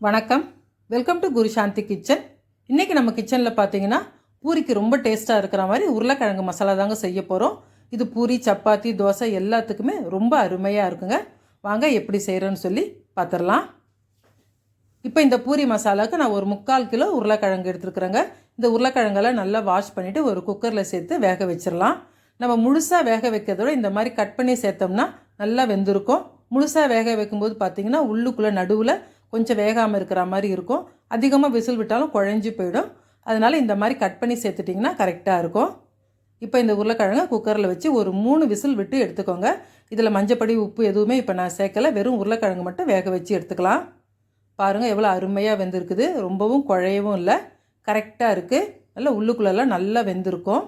வணக்கம். Welcome to Guru Shanthi kitchen இன்றைக்கி நம்ம கிச்சனில் பார்த்தீங்கன்னா பூரிக்கு ரொம்ப டேஸ்ட்டாக இருக்கிற மாதிரி உருளைக்கிழங்கு மசாலா தாங்க செய்ய போகிறோம் இது பூரி சப்பாத்தி தோசை எல்லாத்துக்குமே ரொம்ப அருமையாக இருக்குங்க. வாங்க எப்படி செய்கிறேன்னு சொல்லி பார்த்துடலாம் இப்போ இந்த பூரி மசாலாவுக்கு நான் ஒரு முக்கால் கிலோ உருளைக்கிழங்கு எடுத்துருக்குறேங்க. இந்த உருளைக்கிழங்கெல்லாம் நல்லா வாஷ் பண்ணிவிட்டு ஒரு குக்கரில் சேர்த்து வேக வச்சிடலாம் நம்ம முழுசாக வேக வைக்கிறதோட இந்த மாதிரி கட் பண்ணி சேர்த்தோம்னா நல்லா வெந்திருக்கும். முழுசாக வேக வைக்கும்போது பார்த்தீங்கன்னா உள்ளுக்குள்ளே நடுவில் கொஞ்சம் வேகாமல் இருக்கிற மாதிரி இருக்கும். அதிகமாக விசில் விட்டாலும் குழஞ்சி போயிடும். அதனால் இந்த மாதிரி கட் பண்ணி சேர்த்துட்டிங்கன்னா கரெக்டாக இருக்கும். இப்போ இந்த உருளைக்கிழங்க குக்கரில் வச்சு ஒரு மூணு விசில் விட்டு எடுத்துக்கோங்க. இதில் மஞ்சப்படி உப்பு எதுவுமே இப்போ நான் சேர்க்கலை. வெறும் உருளைக்கிழங்கு மட்டும் வேக வச்சு எடுத்துக்கலாம். பாருங்கள் எவ்வளோ அருமையாக வெந்திருக்குது. ரொம்பவும் குழையவும் இல்லை. கரெக்டாக இருக்குது நல்லா உள்ளுக்குள்ளெல்லாம் நல்லா வெந்திருக்கும்.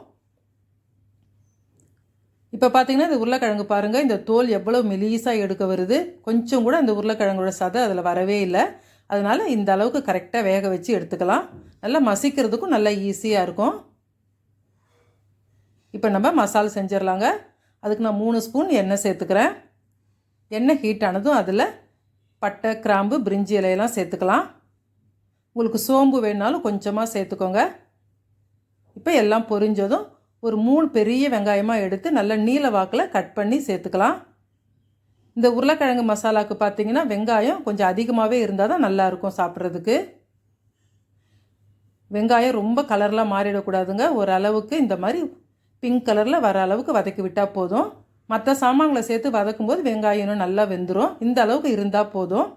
இப்போ பார்த்தீங்கன்னா இந்த உருளைக்கிழங்கு பாருங்கள் இந்த தோல் எவ்வளோ மெலீஸாக எடுக்க வருது. கொஞ்சம் கூட இந்த உருளைக்கிழங்கோட சதை அதில் வரவே இல்லை. அதனால் இந்த அளவுக்கு கரெக்டாக வேக வச்சு எடுத்துக்கலாம். நல்லா மசிக்கிறதுக்கும் நல்லா ஈஸியாக இருக்கும். இப்போ நம்ம மசாலா செஞ்சிடலாங்க அதுக்கு நான் மூணு ஸ்பூன் எண்ணெய் சேர்த்துக்கிறேன். எண்ணெய் ஹீட் ஆனதும் அதில் பட்டை கிராம்பு பிரிஞ்சி இலையெல்லாம் சேர்த்துக்கலாம். உங்களுக்கு சோம்பு வேணாலும் கொஞ்சமாக சேர்த்துக்கோங்க. இப்போ எல்லாம் பொரிஞ்சதும் ஒரு மூணு பெரிய வெங்காயமாக எடுத்து நல்ல நீல வாக்கில் கட் பண்ணி சேர்த்துக்கலாம். இந்த உருளைக்கிழங்கு மசாலாவுக்கு பார்த்தீங்கன்னா வெங்காயம் கொஞ்சம் அதிகமாகவே இருந்தால் தான் நல்லாயிருக்கும் சாப்பிட்றதுக்கு. வெங்காயம் ரொம்ப கலர்லாம் மாறிடக்கூடாதுங்க. ஒரு அளவுக்கு இந்த மாதிரி பிங்க் கலரில் வர அளவுக்கு வதக்கி விட்டால் போதும். மற்ற சாமான்களை சேர்த்து வதக்கும் போது வெங்காயம் இன்னும் நல்லா வெந்துடும் இந்த அளவுக்கு இருந்தால் போதும்.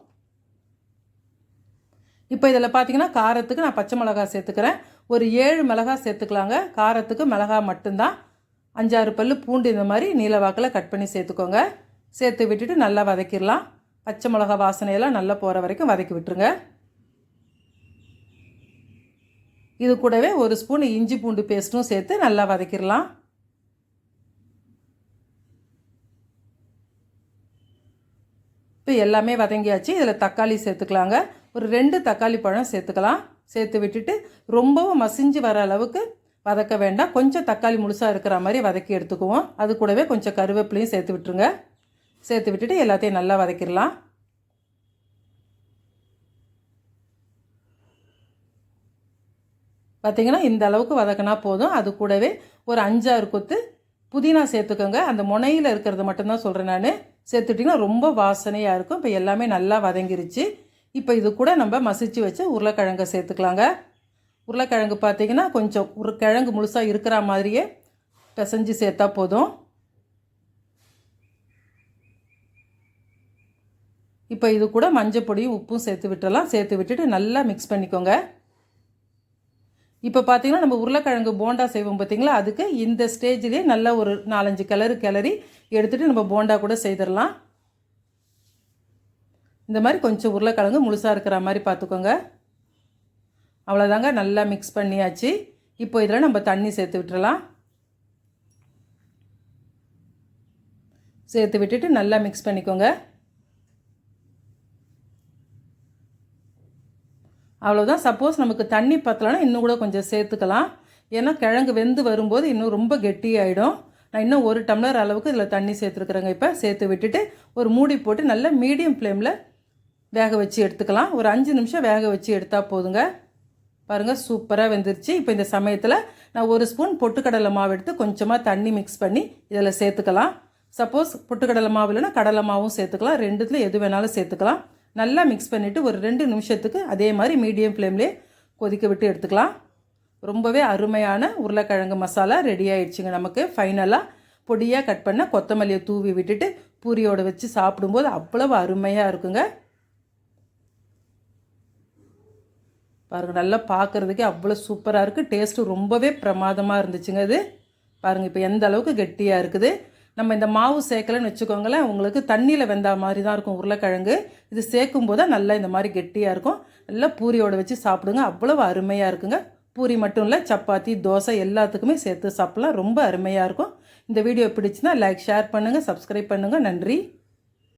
இப்போ இதில் பார்த்தீங்கன்னா காரத்துக்கு நான் பச்சை மிளகா சேர்த்துக்கிறேன். ஒரு ஏழு மிளகா சேர்த்துக்கலாங்க. காரத்துக்கு மிளகா மட்டும்தான். அஞ்சாறு பல் பூண்டு இந்த மாதிரி நீலவாக்கில் கட் பண்ணி சேர்த்துக்கோங்க. சேர்த்து விட்டுட்டு நல்லா வதக்கிடலாம். பச்சை மிளகா வாசனையெல்லாம் நல்லா போகிற வரைக்கும் வதக்கி விட்டுருங்க. இது கூடவே ஒரு ஸ்பூன் இஞ்சி பூண்டு பேஸ்ட்டும் சேர்த்து நல்லா வதக்கிடலாம். இப்போ எல்லாமே வதங்கியாச்சு. இதில் தக்காளி சேர்த்துக்கலாங்க. ஒரு ரெண்டு தக்காளி பழம் சேர்த்துக்கலாம். சேர்த்து விட்டுட்டு ரொம்பவும் மசிஞ்சு வர அளவுக்கு வதக்க வேண்டாம். கொஞ்சம் தக்காளி முழுசாக இருக்கிற மாதிரி வதக்கி எடுத்துக்குவோம். அது கூடவே கொஞ்சம் கருவேப்பிலையும் சேர்த்து விட்டுருங்க. சேர்த்து விட்டுட்டு எல்லாத்தையும் நல்லா வதக்கிடலாம். பார்த்திங்கன்னா இந்த அளவுக்கு வதக்கினா போதும். அது கூடவே ஒரு அஞ்சாறு கொத்து புதினா சேர்த்துக்கோங்க. அந்த முனையில் இருக்கிறது மட்டும்தான் சொல்கிறேன் நான். சேர்த்துட்டிங்கன்னா ரொம்ப வாசனையாக இருக்கும். இப்போ எல்லாமே நல்லா வதங்கிருச்சு. இப்போ இது கூட நம்ம மசிச்சு வச்ச உருளைக்கிழங்கை சேர்த்துக்கலாங்க. உருளைக்கிழங்கு பார்த்திங்கன்னா கொஞ்சம் ஒரு கிழங்கு முழுசாக இருக்கிற மாதிரியே பிசைஞ்சு சேர்த்தா போதும். இப்போ இது கூட மஞ்சள் பொடியும் உப்பும் சேர்த்து விட்டுடலாம் சேர்த்து விட்டுட்டு நல்லா மிக்ஸ் பண்ணிக்கோங்க. இப்போ பார்த்திங்கன்னா நம்ம உருளைக்கிழங்கு போண்டா செய்வோம் பார்த்திங்களா? அதுக்கு இந்த ஸ்டேஜ்லேயே நல்லா ஒரு நாலஞ்சு கிளறு கிளறி எடுத்துகிட்டு நம்ம போண்டா கூட செய்திடலாம். இந்த மாதிரி கொஞ்சம் உருளைக்கிழங்கு முழுசாக இருக்கிற மாதிரி பார்த்துக்கோங்க. அவ்வளோதாங்க நல்லா மிக்ஸ் பண்ணியாச்சு. இப்போ இதில் நம்ம தண்ணி சேர்த்து விட்டுறலாம். சேர்த்து விட்டுட்டு நல்லா மிக்ஸ் பண்ணிக்கோங்க. அவ்வளோதான் சப்போஸ் நமக்கு தண்ணி பத்தலைன்னா இன்னும் கூட கொஞ்சம் சேர்த்துக்கலாம். ஏன்னா கிழங்கு வெந்து வரும்போது இன்னும் ரொம்ப கெட்டியாயிடும். நான் இன்னும் ஒரு டம்ளர் அளவுக்கு இதில் தண்ணி சேர்த்துருக்குறேங்க. இப்போ சேர்த்து விட்டுட்டு ஒரு மூடி போட்டு நல்லா மீடியம் ஃப்ளேமில் வேக வச்சு எடுத்துக்கலாம். ஒரு அஞ்சு நிமிஷம் வேக வச்சு எடுத்தால் போதுங்க. பாருங்கள் சூப்பராக வெந்துருச்சு. இப்போ இந்த சமயத்தில் நான் ஒரு ஸ்பூன் பொட்டுக்கடலை மாவு எடுத்து கொஞ்சமாக தண்ணி மிக்ஸ் பண்ணி இதில் சேர்த்துக்கலாம். சப்போஸ் பொட்டுக்கடலை மாவு இல்லைன்னா கடலை மாவும் சேர்த்துக்கலாம். ரெண்டுத்தில் எது வேணாலும் சேர்த்துக்கலாம். நல்லா மிக்ஸ் பண்ணிவிட்டு ஒரு ரெண்டு நிமிஷத்துக்கு அதே மாதிரி மீடியம் ஃப்ளேம்லேயே கொதிக்க விட்டு எடுத்துக்கலாம். ரொம்பவே அருமையான உருளைக்கிழங்கு மசாலா ரெடி ஆயிடுச்சுங்க நமக்கு. ஃபைனலாக பொடியாக கட் பண்ண கொத்தமல்லியை தூவி விட்டுட்டு பூரியோடு வச்சு சாப்பிடும்போது அவ்வளவு அருமையாக இருக்குங்க. பாருங்கள் நல்லா பார்க்குறதுக்கே அவ்வளோ சூப்பராக இருக்குது டேஸ்ட்டு ரொம்பவே பிரமாதமாக இருந்துச்சுங்க இது. பாருங்கள் இப்போ எந்த அளவுக்கு கெட்டியாக இருக்குது. நம்ம இந்த மாவு சேர்க்கலன்னு வச்சுக்கோங்களேன் உங்களுக்கு தண்ணியில் வெந்தா மாதிரி தான் இருக்கும் உருளைக்கிழங்கு. இது சேர்க்கும் போது நல்லா இந்த மாதிரி கெட்டியாக இருக்கும். நல்லா பூரியோடு வச்சு சாப்பிடுங்க அவ்வளோ அருமையாக இருக்குங்க. பூரி மட்டும் இல்லை சப்பாத்தி தோசை எல்லாத்துக்குமே சேர்த்து சாப்பிட்லாம் ரொம்ப அருமையாக இருக்கும். இந்த வீடியோ பிடிச்சுன்னா லைக் ஷேர் பண்ணுங்கள் சப்ஸ்கிரைப் பண்ணுங்கள் நன்றி.